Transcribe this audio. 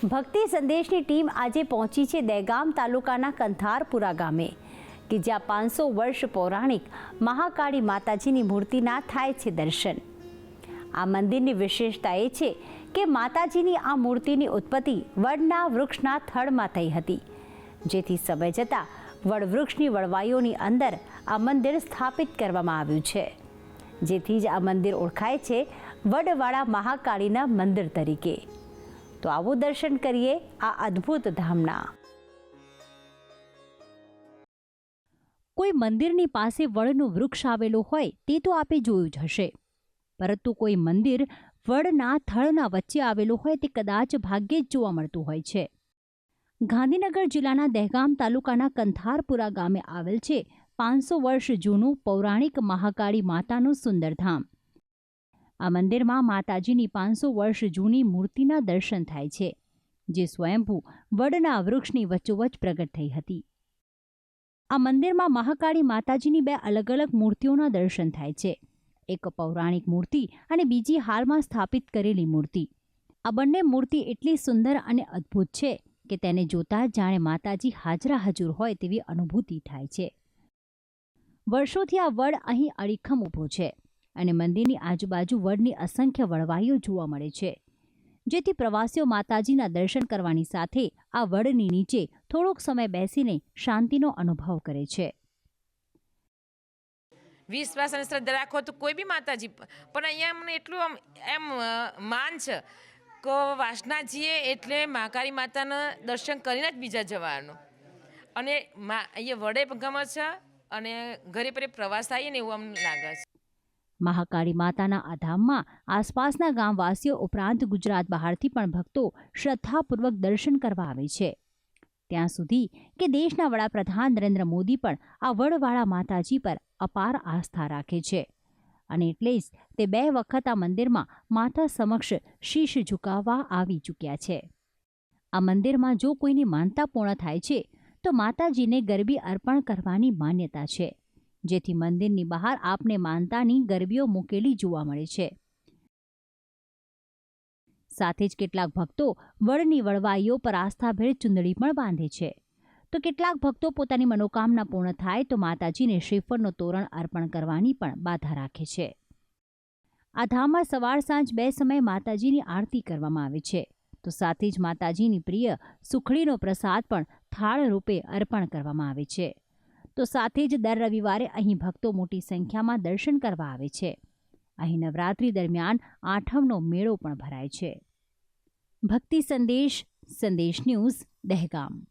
ભક્તિ સંદેશની ટીમ આજે પહોંચી છે દહેગામ તાલુકાના કંથારપુરા ગામે, કે જ્યાં પાંચસો વર્ષ પૌરાણિક મહાકાળી માતાજીની મૂર્તિના થાય છે દર્શન. આ મંદિરની વિશેષતા એ છે કે માતાજીની આ મૂર્તિની ઉત્પત્તિ વડના વૃક્ષના થડમાં થઈ હતી. જેથી સમય જતાં વડવૃક્ષની વડવાઈઓની અંદર આ મંદિર સ્થાપિત કરવામાં આવ્યું છે. જેથી જ આ મંદિર ઓળખાય છે વડવાળા મહાકાળીના મંદિર તરીકે. તો આવો દર્શન કરીએ આ અદ્ભુત ધામના. કોઈ મંદિરની પાસે વડનું વૃક્ષ આવેલું હોય તે તો આપે જોયું જ હશે. પરંતુ કોઈ મંદિર વડના થળના વચ્ચે આવેલું હોય તે કદાચ ભાગ્યે જ જોવા મળતું હોય છે. ગાંધીનગર જિલ્લાના દહેગામ તાલુકાના કંથારપુરા ગામે આવેલ છે પાંચસો વર્ષ જૂનું પૌરાણિક મહાકાળી માતાનું સુંદર ધામ. આ મંદિરમાં માતાજીની પાંચસો વર્ષ જૂની મૂર્તિના દર્શન થાય છે, જે સ્વયંભૂ વડના વૃક્ષની વચ્ચોવચ પ્રગટ થઈ હતી. આ મંદિરમાં મહાકાળી માતાજીની બે અલગ અલગ મૂર્તિઓના દર્શન થાય છે. એક પૌરાણિક મૂર્તિ અને બીજી હાલમાં સ્થાપિત કરેલી મૂર્તિ. આ બંને મૂર્તિ એટલી સુંદર અને અદ્ભુત છે કે તેને જોતા જાણે માતાજી હાજરા હજુર હોય તેવી અનુભૂતિ થાય છે. વર્ષોથી આ વડ અહીં અડીખમ ઊભો છે. અને મંદિરની આજુબાજુ વડની અસંખ્ય વળવાઈઓ જોવા મળે છે. જેથી પ્રવાસીઓ માતાજીના દર્શન કરવાની સાથે આ વડની નીચે થોડોક સમય બેસીને શાંતિનો અનુભવ કરે છે. વિશ્વાસ અને શ્રદ્ધા રાખો તો કોઈ બી માતાજી, પણ અહીંયા મને એટલું આમ, એમ માન છે કે વાસનાજીએ એટલે મહાકાળી માતાના દર્શન કરીને જ બીજા જવાનું. અને મા, અહીંયા વડે ગમે છે અને ઘરે પરે પ્રવાસ આવીએ ને એવું અમને લાગે છે. મહાકાળી માતાના આ ધામમાં આસપાસના ગામવાસીઓ ઉપરાંત ગુજરાત બહારથી પણ ભક્તો શ્રદ્ધાપૂર્વક દર્શન કરવા આવે છે. ત્યાં સુધી કે દેશના વડાપ્રધાન નરેન્દ્ર મોદી પણ આ વડવાળા માતાજી પર અપાર આસ્થા રાખે છે. અને એટલે જ તે બે વખત આ મંદિરમાં માતા સમક્ષ શીશ ઝુકાવવા આવી ચૂક્યા છે. આ મંદિરમાં જો કોઈની માનતા પૂર્ણ થાય છે, તો માતાજીને ગરબી અર્પણ કરવાની માન્યતા છે. જેથી મંદિરની બહાર આપને માનતાની ગરબીઓ મૂકેલી જોવા મળે છે. સાથે જ કેટલાક ભક્તો વડની વળવાઈઓ પર આસ્થાભેર ચુંદડી પણ બાંધે છે. તો કેટલાક ભક્તો પોતાની મનોકામના પૂર્ણ થાય તો માતાજીને શ્રીફળનો તોરણ અર્પણ કરવાની પણ બાધા રાખે છે. આ ધામમાં સવાર સાંજ બે સમયે માતાજીની આરતી કરવામાં આવે છે. તો સાથે જ માતાજીની પ્રિય સુખડીનો પ્રસાદ પણ થાળ રૂપે અર્પણ કરવામાં આવે છે. તો સાથે જ દર રવિવારે અહીં ભક્તો મોટી સંખ્યામાં દર્શન કરવા આવે છે. અહીં નવરાત્રી દરમિયાન આઠમનો મેળો પણ ભરાય છે. ભક્તિ સંદેશ સંદેશ ન્યૂઝ, દહેગામ.